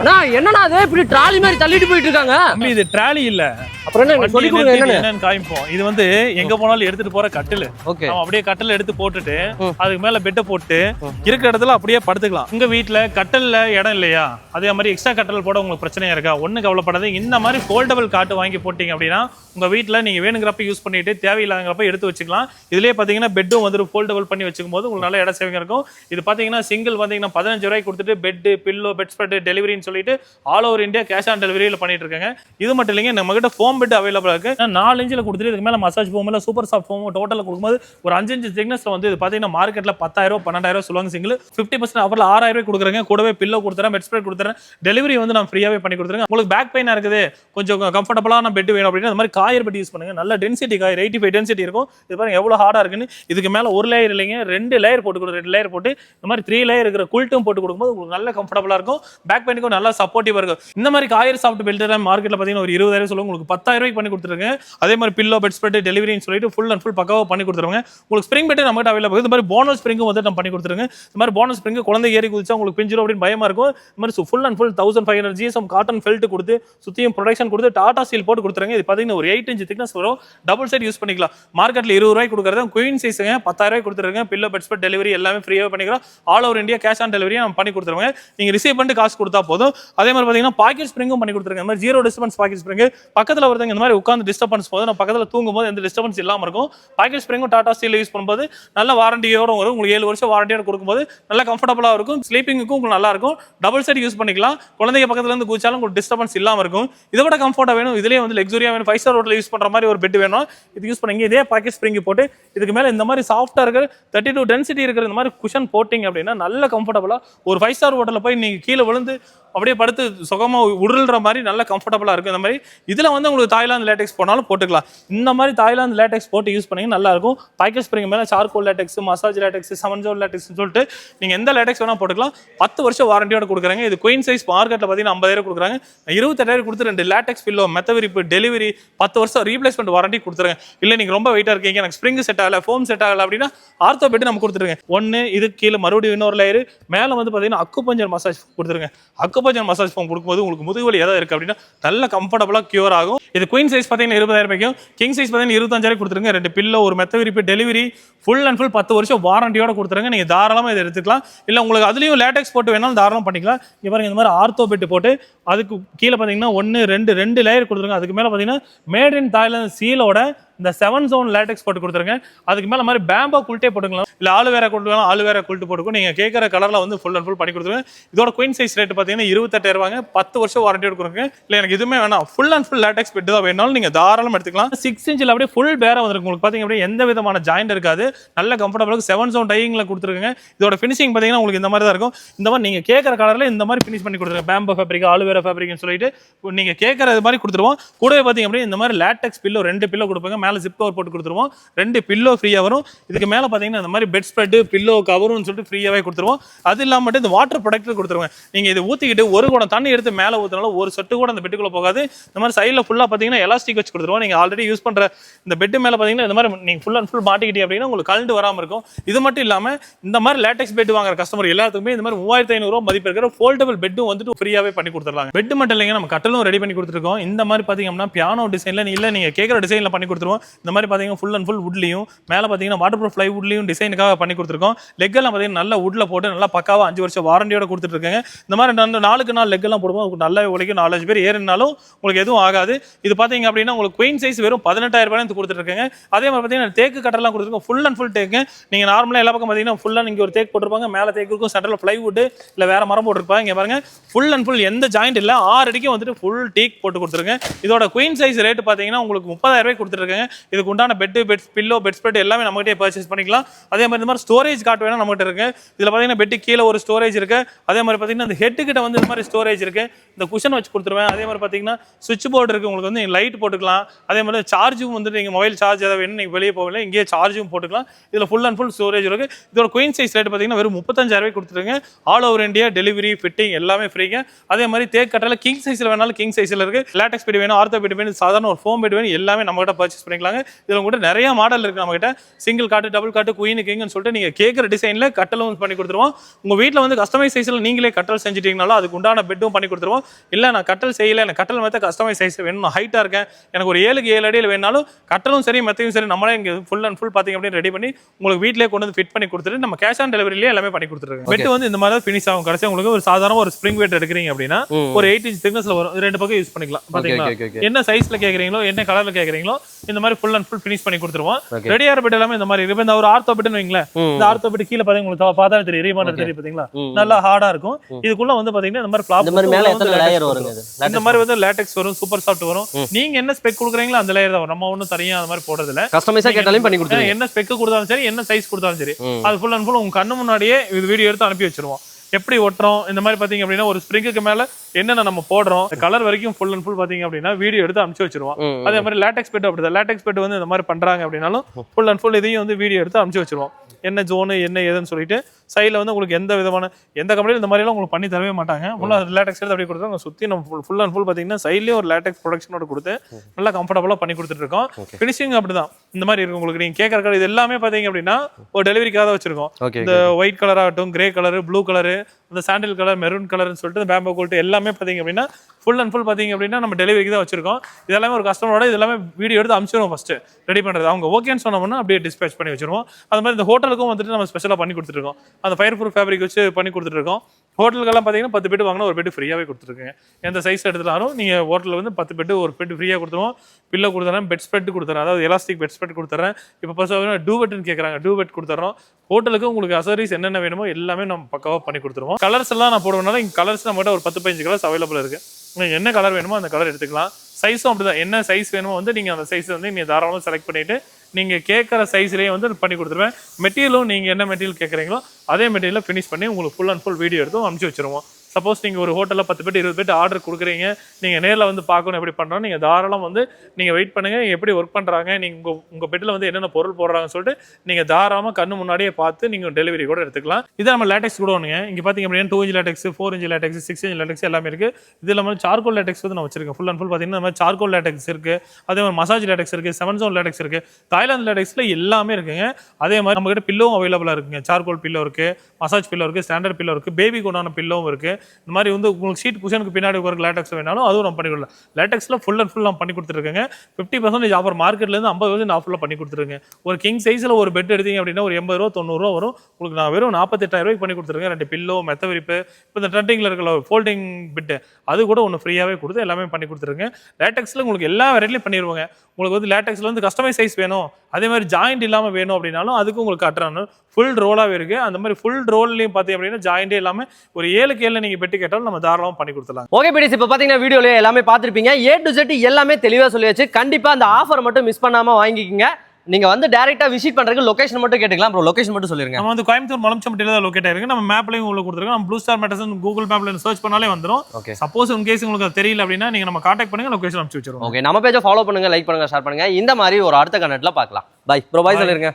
அண்ணா என்னண்ணா அது இப்படி ட்ராலி மாதிரி தள்ளிட்டு போயிட்டு இருக்காங்க தம்பி இது ட்ராலி இல்ல. அப்புறம் என்ன எனக்கு வண்டி சொல்லி கொடுங்க என்னன்னு. என்னன்னு காமிப்போம். இது வந்து எங்க போனாலும் எடுத்துட்டு போற கட்டில். ஓகே. நம்ம அப்படியே கட்டில் எடுத்து போட்டுட்டு ம். அதுக்கு மேல பெட்டை போட்டு இருக்கிற இடத்துல அப்படியே படுத்துக்கலாம். உங்க வீட்ல கட்டல்ல இடம் இல்லையா? அதே மாதிரி எக்ஸ்ட்ரா கட்டல் போட உங்களுக்கு பிரச்சனையா இருக்கா? ஒண்ணு கவலைப்படாது. இந்த மாதிரி ஃபோல்டபிள் காட்டு வாங்கி போட்டீங்க அப்படின்னா உங்க வீட்ல நீங்க வேணுங்கிறப்ப யூஸ் பண்ணிட்டு தேவையில்லாதப்ப எடுத்து வச்சுக்கலாம். இதுலயே பாத்தீங்கன்னா பெட்டும் வந்து ஃபோல்டபிள் பண்ணி வச்சுக்கும் போது உங்களுக்கு நல்ல இட சேவிங் இருக்கும். இது பாத்தீங்கன்னா சிங்கிள் பாத்தீங்கன்னா பதினஞ்சு ரூபாய்க்கு கொடுத்துட்டு பெட் பில்லோ பெட் ஸ்ப்ரெட் டெலிவரின்னு சொல்லிட்டு all over India cash on டெலிவரியில் பண்ணிட்டு இருக்காங்க. இது மட்டும் இல்லைங்க நம்ம கிட்ட ஃபோம் பெட் அவைலபிள் இருக்கு. நாலு இன்ச்சில் கொடுத்துட்டு இதுக்கு மேலே மசாஜ் ஃபோம் இல்லை சூப்பர் சாஃப்ட் ஃபோம் டோட்டலில் கொடுக்கும்போது ஒரு அஞ்சு இன்ச்சு திக்னஸ்ல வந்து இது பார்த்தீங்கன்னா மார்க்கெட்ல பத்தாயிரம் பன்னெண்டாயிரம் சொல்லுவாங்க சிங்கிள் ஃபிஃப்டி பர்சன்ட் அவரில் ஆறாயிரம் ரூபாய் கொடுக்குறேங்க. கூடவே பில்லோ கொடுத்துறேன் பெட் ஸ்ப்ரெட் கொடுத்துறேன். டெலிவரி வந்து நான் ஃப்ரீயாகவே பண்ணி கொடுத்துருங்க. உங்களுக்கு பேக் பெயினாக இருக்குது. கொஞ்சம் கம்ஃபர்டபுளான பெட் வேணும் அப்படின்னா அந்த மாதிரி காயர் பெட் யூஸ் பண்ணுங்க. நல்ல density coir eighty five density இருக்கும். இது பாருங்க எவ்வளவு ஹார்டாக இருக்குன்னு. இதுக்கு மேல ஒரு லேயர் இல்லைங்க. ரெண்டு லேயர் போட்டு கொடு ரெண்டு லேயர் போட்டு. இந்த மாதிரி த்ரீ லேயர் இருக்கிற குல்ட்டும் போட்டு கொடுக்கும்போது உங்களுக்கு நல்ல கம்ஃபர்டபுளாக இருக்கும். பேக் பெயினுக்கும் நல்லா சப்போர்ட்டிவாக இருக்கும் இந்த மாதிரி காயர் சாஃப்ட் பெல்ட் எல்லாம் மார்க்கெட்ல பாத்தீங்கன்னா ஒரு இருபதாயிரம் சொல்லுவாங்க. உங்களுக்கு பத்தாயிரம் ரூபாய்க்கு பண்ணி கொடுத்துருங்க. அதே மாதிரி பில்லோ பெட் ஸ்ப்ரெட் டெலிவரின்னு சொல்லிட்டு ஃபுல் அண்ட் ஃபுல் பக்கவாக பண்ணி கொடுத்துருவாங்க. உங்களுக்கு ஸ்ப்ரிங் பெட் நம்மகிட்ட அவைலபிள் இந்த மாதிரி போனஸ் ஸ்ப்ரிங்கும் வந்து நம்ம பண்ணி கொடுத்துருங்க. இந்த மாதிரி போனஸ் ஸ்ப்ரிங் குழந்தை ஏறி குதிச்சா உங்களுக்கு பிஞ்சிரும் அப்படின்னு பயமா இருக்கும். இந்த மாதிரி full and full thousand five hundred GSM cotton felt கொடுத்து சுத்தியும் ப்ரொடக்ஷன் கொடுத்து டாடா ஸ்டீல் போட்டு கொடுத்துருங்க. இது பாத்தீங்கன்னா ஒரு எயிட் இன்ச் திக்னஸ் வரும். டபுள் சைட் யூஸ் பண்ணிக்கலாம். மார்க்கெட்ல இருபது ரூபாய் கொடுக்குறது குயின் சைஸுங்க பத்தாயிரம் ரூபாய் கொடுத்துருங்க. பில்லோ பெட்ஸ்பெட் டெலிவரி எல்லாமே ஃப்ரீயாக பண்ணிக்கிறோம் all over India cash on delivery நம்ம பண்ணி கொடுத்துருவாங்க. நீங்க ரிசீவ் பண்ணிட்டு காசு கொடுத்தா போதும். அதே மாதிரி பார்த்தீங்கன்னா பாக்கெட் ஸ்ப்ரிங்கும் பண்ணி கொடுத்துருங்க இந்த மாதிரி ஜீரோ டிஸ்டர்பன்ஸ் பாக்கெட் ஸ்ப்ரிங் பக்கத்தில் ஒருத்தங்க இந்த மாதிரி உட்காந்து டிஸ்டர்பன்ஸ் போது நம்ம பக்கத்தில் தூங்கும் போது எந்த டிஸ்டர்பன்ஸ் இல்லாமல் இருக்கும். பாக்கெட் ஸ்ப்ரிங்கும் டாடா ஸ்டீல் யூஸ் பண்ணும்போது நல்ல வாரண்டியோட வரும். உங்களுக்கு ஏழு வருஷம் வாரண்டியோட கொடுக்கும்போது நல்லா கம்ஃபர்டபுளாக இருக்கும். ஸ்லீப்பிங்குக்கும் உங்களுக்கு நல்லா இருக்கும். டபுள் சைட் யூஸ் பண்ணிக்கலாம். குழந்தைங்க பக்கத்துல இருந்து குதிச்சாலும் உங்களுக்கு டிஸ்டர்பன்ஸ் இல்லாமல் இருக்கும். இதை விட கம்ஃபர்ட்டாக வேணும். இதுலேயே வந்து லக்ஸுரியா வேணும். ஃபைவ் ஸ்டார் ஹோட்டல் யூஸ் பண்ணுற மாதிரி ஒரு பெட் வேணும். இது யூஸ் பண்ணி இதே பாக்கெட் ஸ்ப்ரிங் போட்டு இதுக்கு மேலே இந்த மாதிரி சாஃப்டாக இருக்கிற தேர்ட்டி டூ டென்சிட்டி இருக்கிற இந்த மாதிரி குஷன் போட்டிங்க அப்படின்னா நல்ல கம்ஃபர்டபுளாக ஒரு ஃபைவ் ஸ்டார் ஹோட்டலில் போய் நீங்கள் கீழே விழுந்து அப்படியே படுத்து சுகமாக உருள்ற மாதிரி நல்ல கம்ஃபர்டபுளாக இருக்கும். இந்த மாதிரி இதில் வந்து உங்களுக்கு தாய்லாந்து லேட்டெக்ஸ் போனாலும் போட்டுக்கலாம். இந்த மாதிரி தாய்லாந்து லேட்டெக்ஸ் போட்டு யூஸ் பண்ணிங்கன்னா நல்லாயிருக்கும் பாக்கெட் ஸ்ப்ரிங் மேலே சார்கோல் லேட்டெக்ஸ் மசாஜ் லேட்டெக்ஸ் சமன்ஜோல் லேட்டெக்ஸ்னு சொல்லிட்டு நீங்கள் எந்த லேட்டெக்ஸ் வேணால் போட்டுக்கலாம். பத்து வருஷம் வாரண்டியோட கொடுக்குறாங்க. இது குயின் சைஸ் மார்க்கெட்டில் பார்த்தீங்கன்னா ஐம்பதாயிரம் கொடுக்குறாங்க. இருபத்தெட்டாயிரம் கொடுத்து ரெண்டு லேட்டெக்ஸ் பில்லோ மெத்தவிரிப்பு டெலிவரி பத்து வருஷம் ரீப்ளேஸ்மெண்ட் வாரண்டி கொடுத்துருங்க. இல்லை நீங்கள் ரொம்ப வெயிட்டாக இருக்கீங்க. எனக்கு ஸ்ப்ரிங் செட் ஆகலை ஃபோம் செட் ஆகலை அப்படின்னா ஆர்த்தோ பெட்டு நம்ம கொடுத்துருங்க. ஒன்று இது கீழே மறுபடியும் இன்னொரு லேயர் மேலே வந்து பார்த்திங்கன்னா அக்கு பஞ்சர் மசாஜ் கொடுத்துருங்க. அக்கு அக்குபஞ்சர் மசாஜ் ஃபார்ம் கொடுக்கும்போது உங்களுக்கு முதுகுவலி ஏதாவது இருக்கு அப்படின்னா நல்ல கம்ஃபர்டபுளாக கியூர் ஆகும். இது குயின் சைஸ் பார்த்தீங்கன்னா இருபதாயிரம் ரூபாய்க்கும். கிங் சைஸ் பார்த்தீங்கன்னா இருபத்தஞ்சாயிரம் கொடுத்துருங்க. ரெண்டு பில்லோ ஒரு மெத்த விரிப்பு டெலிவரி ஃபுல் அண்ட் ஃபுல் பத்து வருஷம் வாரண்டியோட கொடுத்துருங்க. நீங்கள் தாராளமாக இதை எடுத்துக்கலாம். இல்லை உங்களுக்கு அதுலேயும் லேட்டெக்ஸ் போட்டு வேணாலும் தாராளம் பண்ணிக்கலாம். இப்போ இந்த மாதிரி ஆர்த்தோ பெட்டு போட்டு அதுக்கு கீழே பார்த்தீங்கன்னா ஒன்று ரெண்டு ரெண்டு லேயர் கொடுத்துருங்க. அதுக்கு மேலே பார்த்தீங்கன்னா மேட் இன் தாய்லாந்து சீலோட இந்த செவன் ஜோன் லேட்டெக்ஸ் போட்டு கொடுத்துருங்க. அதுக்கு மேலே மாதிரி பேம்பா குல்ட்டே போட்டுக்கலாம். இல்லை ஆளு வேற கொடுக்கலாம் ஆளு வேற குல்ட்டு போட்டுக்கும் நீங்கள் கேட்குற கலரில் வந்து ஃபுல் அண்ட் ஃபுல் பண்ணி கொடுத்துருங்க. இதோட குயின் சைஸ் ரேட் பார்த்தீங்கன்னா இருபத்தெட்டாயிரம் ரூபாங்க. பத்து வருஷம் வாரண்டி கொடுக்குறங்க இல்லை எனக்கு எதுவுமே வேணாம். Full and full latex bed தான் வேணாலும் நீங்கள் தாராளம் எடுத்துக்கலாம். சிக்ஸ் இன்ச்சில் அப்படியே ஃபுல் பேரா வந்துருக்கு உங்களுக்கு பார்த்தீங்க அப்படியே எந்த விதமான ஜாயிண்ட் இருக்காது. நல்ல கம்ஃபர்டபுளாக செவன் ஜோன் டையிங்ல கொடுத்துருங்க இதோட ஃபினிஷிங் பார்த்தீங்கன்னா உங்களுக்கு இந்த மாதிரி தான் இருக்கும். இந்த மாதிரி நீங்கள் கேட்குற கலரில் இந்த மாதிரி ஃபினிஷ் பண்ணி கொடுத்துருங்க. பேம்போ ஃபேப்ரிக் ஆலுவேரா ஃபேப்ரிக்னு சொல்லிட்டு. நீங்கள் கேட்கறது மாதிரி கொடுத்துருவோம். கூடவே பார்த்தீங்க அப்படியே இந்த மாதிரி லேட்டெக்ஸ் பில்லோ ரெண்டு பில்லோ கொடுப்பாங்க. மேலே ஜிப் கவர் போட்டு கொடுத்துருவோம். ரெண்டு பில்லோ ஃப்ரீயாக வரும். இதுக்கு மேலே பார்த்தீங்கன்னா இந்த மாதிரி பெட் ஸ்ப்ரெட் பில்லோ கவரும் சொல்லிட்டு ஃப்ரீயாகவே கொடுத்துருவோம். அது இல்லாமல் மட்டும் இந்த வாட்டர் ப்ரொடக்டர் கொடுத்துருவோம் நீங்கள் இது ஊற்றிக்கிட்டு ஒரு குடம் தண்ணி எடுத்து மேலே ஊற்றினாலும் ஒரு சொட்டு கூட அந்த பெட்டுக்குள்ள போகாது. இந்த மாதிரி சைடில் ஃபுல்லாக பார்த்தீங்கன்னா எலாஸ்டிக் வச்சு கொடுத்துருவோம். நீங்கள் ஆல்ரெடி யூஸ் பண்ணுற இந்த பெட் மேலே பார்த்தீங்கன்னா இந்த மாதிரி நீங்கள் ஃபுல் அண்ட் ஃபுல் மாட்டிக்கிட்டீங்க அப்படின்னா உங்களுக்கு கலண்டு வராமல் இருக்கும். இது மட்டும் இல்லாமல் இந்த மாதிரி லேட்டெக்ஸ் பெட் வாங்குற கஸ்டமர் எல்லாத்துக்குமே இந்த மாதிரி மூவாயிரத்தி ஐநூறுரூவா மதிப்பு இருக்கிற ஃபோல்டபிள் பெட்டும் வந்துட்டு ஃப்ரீயாகவே பண்ணி கொடுத்துருவாங்க பெட் மட்டும் இல்லைங்க நம்ம கட்டலும் ரெடி பண்ணி கொடுத்துருக்கோம் இந்த மாதிரி பார்த்தீங்கன்னா பியானோ டிசைனில் இல்லை நீங்கள் கேட்குற டிசைனில் பண்ணி கொடுத்துருவோம். இந்த மாதிரி பார்த்தீங்கன்னா ஃபுல் அண்ட் ஃபுல் வுட்லையும் மேலே பார்த்தீங்கன்னா வாட்டர் ப்ரூஃப் வுட்லையும் டிசைனுக்காக பண்ணி கொடுத்துருக்கோம். லெக் எல்லாம் பாத்தீங்கன்னா நல்ல வுட்ல போட்டு நல்லா பக்காவாக அஞ்சு வருஷம் வாரண்டியோட கொடுத்துட்டு இருக்காங்க. இந்த மாதிரி நல்ல நாளுக்கு நாள் லெக்கெல்லாம் போடுவோம் உங்களுக்கு நல்ல உழைக்கும் நாலஞ்சு பேர் ஏறினாலும் உங்களுக்கு எதுவும் ஆகாது. இது பார்த்தீங்க அப்படின்னா உங்களுக்கு குயின் சைஸ் வெறும் பதினெட்டாயிரம் ரூபாய் கொடுத்துட்டு இருக்காங்க. அதே மாதிரி பார்த்தீங்கன்னா தேக்கு கட்டெல்லாம் கொடுத்துருக்கோம். ஃபுல் அண்ட் ஃபுல் தேக்கு. நீங்கள் நார்மலாக எல்லா பக்கம் பார்த்தீங்கன்னா ஃபுல்லாக நீங்கள் ஒரு தேக்கு போட்டிருப்பாங்க. மேலே தேக்கு இருக்கும் சென்டர்ல பிளைவுட் இல்லை வேறு மரம் போட்டிருப்பாங்க. இங்கே பாருங்க. ஃபுல் அண்ட் ஃபுல் எந்த ஜாயிண்ட் இல்லை. ஆறு அடிக்கும் வந்துட்டு ஃபுல் டீக் போட்டு கொடுத்துருங்க இதோட குயின் சைஸ் ரேட்டு பார்த்தீங்கன்னா உங்களுக்கு முப்பதாயிரம் ரூபாய் கொடுத்துருக்காங்க இதுக்கு உண்டான bed bed pillow bed spread எல்லாமே நம்மகிட்டே பர்ச்சேஸ் பண்ணிக்கலாம். அதே மாதிரி இந்த மாதிரி ஸ்டோரேஜ் காட்டு வேணா நம்மகிட்ட இருக்கு. இதில் பார்த்தீங்கன்னா பெட்டு கீழே ஒரு ஸ்டோரேஜ் இருக்கு. அதே மாதிரி பார்த்தீங்கன்னா இந்த ஹெட்டு கிட்ட வந்து இந்த மாதிரி ஸ்டோரேஜ் இருக்கு. இந்த குஷன் வச்சு கொடுத்துருவேன். அதே மாதிரி பார்த்தீங்கன்னா சுவிட்ச் போர்டு இருக்கு. உங்களுக்கு வந்து லைட் போட்டுக்கலாம். அதே மாதிரி சார்ஜும் வந்து நீங்கள் மொபைல் சார்ஜ் ஏதாவது வேணும் நீங்கள் வெளியே போகல இங்கேயே சார்ஜும் போட்டுக்கலாம். இதில் ஃபுல் அண்ட் ஃபுல் ஸ்டோரேஜ் இருக்கு. இதோட குயின் சைஸ் ரேட் பார்த்தீங்கன்னா வெறும் முப்பத்தஞ்சாயிரம் ரூபாய் கொடுத்துருங்க. All over India delivery fitting எல்லாமே ஃப்ரீங்க அதே மாதிரி தேக்கட்டில் கிங் சைஸில் வேணாலும் கிங் சைஸில் இருக்கு. லேட்டக்ஸ் பெட் வேணும் ஆர்த்தோ பெட் வேணும் சாதாரண ஒரு ஃபோம் பெட் வேணும். எல்லாமே நம்மகிட்ட பர்ச்சேஸ் பண்ணிக்கலாங்க. இதுல கூட நிறைய மாடல் இருக்கு நம்ம கிட்ட சிங்கிள் காட்டு டபுள் காட்டு குயின் கிங்னு சொல்லிட்டு நீங்க கேட்குற டிசைன்ல கட்டலும் பண்ணி கொடுத்துருவோம். உங்க வீட்ல வந்து கஸ்டமைஸ் சைஸ்ல நீங்களே கட்டல் செஞ்சுட்டீங்கனாலும் அதுக்கு உண்டான பெட்டும் பண்ணி கொடுத்துருவோம். இல்ல நான் கட்டல் செய்யல எனக்கு கட்டல் மெத்த கஸ்டமைஸ் சைஸ் வேணும். நான் ஹைட்டா இருக்கேன். எனக்கு ஒரு ஏழுக்கு ஏழு அடியில் வேணாலும் கட்டலும் சரி மெத்தையும் சரி நம்மளே இங்க ஃபுல் அண்ட் ஃபுல் பாத்தீங்க அப்படின்னு ரெடி பண்ணி உங்களுக்கு வீட்லயே கொண்டு வந்து ஃபிட் பண்ணி கொடுத்துட்டு நம்ம கேஷ் ஆன் டெலிவரிலேயே எல்லாமே பண்ணி கொடுத்துருக்கோம் பெட் வந்து இந்த மாதிரி தான் ஃபினிஷ் ஆகும். கடைசி உங்களுக்கு ஒரு சாதாரண ஒரு ஸ்ப்ரிங் பெட் எடுக்கிறீங்க அப்படின்னா. ஒரு எயிட் இன்ச் திக்னஸ்ல வரும். ரெண்டு பக்கம் யூஸ் பண்ணிக்கலாம். பாத்தீங்களா? என்ன சைஸ்ல கேக்குறீங்களோ என்ன கலர்ல கேக்குறீங்களோ இந்த மாதிரி ஃபுல் அண்ட் ஃபுல் ஃபினிஷ் பண்ணி கொடுத்துருவோம். ரெடியார் பெட் எல்லாமே இந்த மாதிரி இருக்கு. இப்ப இந்த ஒரு ஆர்த்தோ பெட்னு வைங்களேன். இந்த ஆர்த்தோ பெட் கீழே பாத்தீங்க உங்களுக்கு பார்த்தா தெரியும். Okay. தெரியும் பாத்தீங்களா. நல்லா ஹார்டா இருக்கும். இதுக்குள்ள வந்து பாத்தீங்கன்னா இந்த மாதிரி flap இந்த மாதிரி வந்து லேட்டெக்ஸ் வரும். சூப்பர் சாஃப்ட் வரும். நீங்க என்ன ஸ்பெக் கொடுக்குறீங்களோ அந்த லேயர் தான் நம்ம ஒன்றும் தனியா அந்த மாதிரி போடுறது இல்ல கஸ்டமைஸா கேட்டாலும் பண்ணி கொடுத்துருங்க. என்ன ஸ்பெக் கொடுத்தாலும் சரி என்ன சைஸ் கொடுத்தாலும் சரி. அது ஃபுல் அண்ட் ஃபுல் உங்க கண்ணு முன்னாடியே இது வீடியோ எடுத்து அனுப்பி வச்சிருவோம். எப்படி ஒட்டுறோம்? இந்த மாதிரி பாத்தீங்க அப்படின்னா ஒரு ஸ்ப்ரிங்குக்கு மேல என்னென்ன நம்ம போடுறோம் கலர் வரைக்கும் ஃபுல் அண்ட் ஃபுல் பாத்தீங்க அப்படின்னா வீடியோ எடுத்து அனுப்பிச்சு வச்சிருவோம். அதே மாதிரி லேட்டெக்ஸ் பெட் அப்படிதான் லேட்டெக்ஸ் பெட் வந்து இந்த மாதிரி பண்றாங்க அப்படின்னாலும் ஃபுல் அண்ட் ஃபுல் இதையும் வந்து வீடியோ எடுத்து அனுப்பிச்சு வச்சிருவோம். என்ன ஜோனு என்ன ஏதுன்னு சொல்லிட்டு சைடில் வந்து உங்களுக்கு எந்த விதமான எந்த கம்பெனியும் இந்த மாதிரிலாம் உங்களுக்கு பண்ணி தரவே மாட்டாங்க. ஃபுல்லாக லேட்டெக்ஸ் எடுத்து அப்படியே கொடுத்தா சுற்றி நம்ம ஃபுல் ஃபுல் அண்ட் ஃபுல் பார்த்தீங்கன்னா சைட்லேயும் ஒரு லேட்டெக்ஸ் ப்ரொடக்ஷனோட கொடுத்து நல்லா கம்ஃபர்டபுளாக பண்ணி கொடுத்துட்டு இருக்கோம். ஃபினிஷிங் அப்படிதான் இந்த மாதிரி இருக்கும் உங்களுக்கு. நீங்கள் கேட்குற இது எல்லாமே பார்த்தீங்க அப்படின்னா ஒரு டெலிவரிக்காக தான் வச்சிருக்கோம். இந்த ஒயிட் கலர் ஆகட்டும் கிரே கலர் ப்ளூ கலர் இந்த சாண்டில் கலர் மெரூன் கலர்னு சொல்லிட்டு இந்த பேம்போ கோல்ட் எல்லாமே பார்த்தீங்க அப்படின்னா ஃபுல் அண்ட் ஃபுல் பார்த்தீங்க அப்படின்னா நம்ம டெலிவரிக்கு தான் வச்சிருக்கோம். இதெல்லாமே ஒரு கஸ்டமரோட இதெல்லாமே வீடியோ எடுத்து அனுப்பிச்சிடுவோம் ஃபஸ்ட்டு ரெடி பண்ணுறது அவங்க ஓகேன்னு சொன்னோம்னா அப்படியே டிஸ்பேச் பண்ணி வச்சிருவோம். அது மாதிரி இந்த ஹோட்டலுக்கும் வந்துட்டு நம்ம ஸ்பெஷலாக பண்ணி கொடுத்துருக்கோம் அந்த ஃபயர் ப்ரூஃப் ஃபேப்ரிக் வச்சு பண்ணி கொடுத்துருக்கோம் ஹோட்டலுக்கெல்லாம் பார்த்தீங்கன்னா பத்து பெட் வாங்கினா ஒரு பெட் ஃப்ரீயாகவே கொடுத்துருக்கேன். எந்த சைஸ் எடுத்தாலும் நீங்கள் ஹோட்டலில் வந்து பத்து பெட் ஒரு பெட் ஃப்ரீயாக கொடுத்துருவோம். பில்லோ கொடுத்துறேன் பெட் ஸ்ப்ரெட் கொடுத்துறேன் அதாவது எலாஸ்டிக் பெட் ஸ்ப்ரெட் கொடுத்துறேன் இப்போ பசங்க டூபெட்னு கேட்குறாங்க டூபெட் கொடுத்துறோம் ஹோட்டலுக்கு உங்களுக்கு அசரிஸ் என்னென்ன வேணுமோ எல்லாமே நம்ம பக்காவாக பண்ணி கொடுத்துருவோம். கலர்ஸ் எல்லாம் நான் போடுறதுனால இங்கே கலர்ஸ் நம்மகிட்ட ஒரு பத்து பதினஞ்சு கலர்ஸ் அவைலபிள் இருக்குது உங்களுக்கு என்ன கலர் வேணுமோ அந்த கலர் எடுத்துக்கலாம். சைஸும் அப்படிதான். என்ன சைஸ் வேணுமோ வந்து நீங்கள் அந்த சைஸ் வந்து நீங்கள் தாராளமாக செலக்ட் பண்ணிவிட்டு நீங்கள் கேட்குற சைஸ்லேயே வந்து பண்ணி கொடுத்துருவேன். மெட்டீரியலும் நீங்கள் என்ன மெட்டீரியல் கேட்குறீங்களோ அதே மெட்டீரியலில் ஃபினிஷ் பண்ணி உங்களுக்கு ஃபுல் அண்ட் ஃபுல் வீடியோ எடுத்து அமுச்சு வச்சுருவோம். சப்போஸ் நீங்கள் ஒரு ஹோட்டலில் பத்து பேர் இருபது பேர் ஆர்டர் கொடுக்குறீங்க. நீங்கள் நேரில் வந்து பார்க்கணும் எப்படி பண்ணுறோம் நீங்கள் தாராளம் வந்து நீங்கள் வெயிட் பண்ணுங்கள் எப்படி ஒர்க் பண்ணுறாங்க நீங்கள் உங்கள் உங்கள் பெட்டில் வந்து என்னென்ன பொருள் போடுறாங்கன்னு சொல்லிட்டு நீங்கள் தாராளமாக கண்ணு முன்னாடியே பார்த்து நீங்கள் டெலிவரி கூட எடுத்துக்கலாம். இதை நம்ம லேட்டக்ஸ் கூட ஒன்றுங்க இங்கே பார்த்தீங்க அப்படின்னா two inch latex four inch latex six inch latex எல்லாமே இருக்குது இது இல்லாமல் சார்கோல் லேட்டக்ஸ் வந்து நான் வச்சிருக்கேன். ஃபுல் அண்ட் ஃபுல் பார்த்தீங்கன்னா நம்ம சார்கோல் லேட்டெக்ஸ் இருக்குது அதே மாதிரி மசாஜ் லேட்டெக்ஸ் இருக்குது செவன் ஜோன் லேட்டெக்ஸ் இருக்குது தாய்லாந்து லேட்டக்ஸில் எல்லாமே இருக்குங்க. அதே மாதிரி நம்மகிட்ட பில்லோவும் அவைலபிளாக இருக்குங்க. சார்கோல் பில்லோ இருக்குது மசாஜ் பில்லோ இருக்குது ஸ்டாண்டர்ட் பில்லோ இருக்குது பேபி கொண்டான பில்லோவும் இருக்குது இந்த மாதிரி வந்து உங்களுக்கு சீட் குஷனுக்கு பின்னாடி ஒரு லேட்டெக்ஸ் வேணாலும் அதுவும் நம்ம பண்ணி கொடுக்கலாம். லேட்டெக்ஸில் ஃபுல் அண்ட் ஃபுல் நம்ம பண்ணி கொடுத்துருக்கேங்க. ஃபிஃப்டி பர்சன்டேஜ் ஆஃபர் மார்க்கெட்லேருந்து ஐம்பது பர்சன்ட் ஆஃபரில் பண்ணி கொடுத்துருங்க. ஒரு கிங் சைஸில் ஒரு பெட் எடுத்தீங்க அப்படின்னா ஒரு எண்பது ரூபா தொண்ணூறுரூவா வரும். உங்களுக்கு நான் வெறும் நாற்பத்தெட்டாயிரம் ரூபாய்க்கு பண்ணி கொடுத்துருக்கேன். ரெண்டு பில்லோ மெத்த விரிப்பு இப்போ இந்த ட்ரெண்டிங்கில் இருக்கிற ஃபோல்டிங் பிட்டு அது கூட ஒன்று ஃப்ரீயாகவே கொடுத்து எல்லாமே பண்ணி கொடுத்துருங்க. லேட்டெக்ஸில் உங்களுக்கு எல்லா வெரைட்டிலையும் பண்ணிடுவாங்க உங்களுக்கு வந்து லேட்டக்ஸில் வந்து கஸ்டமைஸ் சைஸ் வேணும். அதே மாதிரி ஜாயிண்ட் இல்லாமல் வேணும் அப்படின்னாலும் அதுக்கும் உங்களுக்கு கட்டுறாங்க. ஃபுல் ரோலாகவே இருக்குது அந்த மாதிரி ஃபுல் ரோல்லையும் பார்த்தீங்க அப்படின்னா ஜாயிண்டே இல்லாமல் ஒரு ஏழுக்கு ஏழு நீங்கள் பெட்டு கேட்டாலும் நம்ம தாராளமாக பண்ணி கொடுத்துலாம் ஓகே பிடிஸ் இப்போ பார்த்தீங்கன்னா வீடியோவில் எல்லாமே பார்த்துருப்பீங்க ஏ டு ஜெட் எல்லாமே தெளிவாக சொல்லியாச்சு. கண்டிப்பாக அந்த ஆஃபர் மட்டும் மிஸ் பண்ணாமல் வாங்கிக்கோங்க. நீங்க வந்து டைரக்டா விசிட் பண்றதுக்கு லொகேஷன் மட்டும் கேட்டுக்கலாம் ப்ரோ லொகேஷன் மட்டும் சொல்லிருங்க. நம்ம வந்து கோயம்புத்தூர் மலம்சம்பட்டியில் தான் லொக்கேட் ஆயிருக்கு. நம்ம மேப்லையும் உங்களுக்கு கொடுத்துருக்கோம். நம்ம ப்ளூ ஸ்டார் மேட்டர்ஸ் கூகுள் மேப்ல சர்ச் பண்ணாலே வந்துடும் ஓகே சப்போஸ் உன் கேஸ் உங்களுக்கு தெரியல அப்படின்னா நீங்க நம்ம காண்டாக்ட் பண்ணுங்க லொகேஷன் அனுப்பிச்சு வச்சிருவோம். ஓகே நம்ம பேஜை ஃபாலோ பண்ணுங்க லைக் பண்ணுங்க ஷேர் பண்ணுங்க. இந்த மாதிரி ஒரு அடுத்த கண்டென்ட்ல பார்க்கலாம். Bye bro bye. சொல்லிருங்க.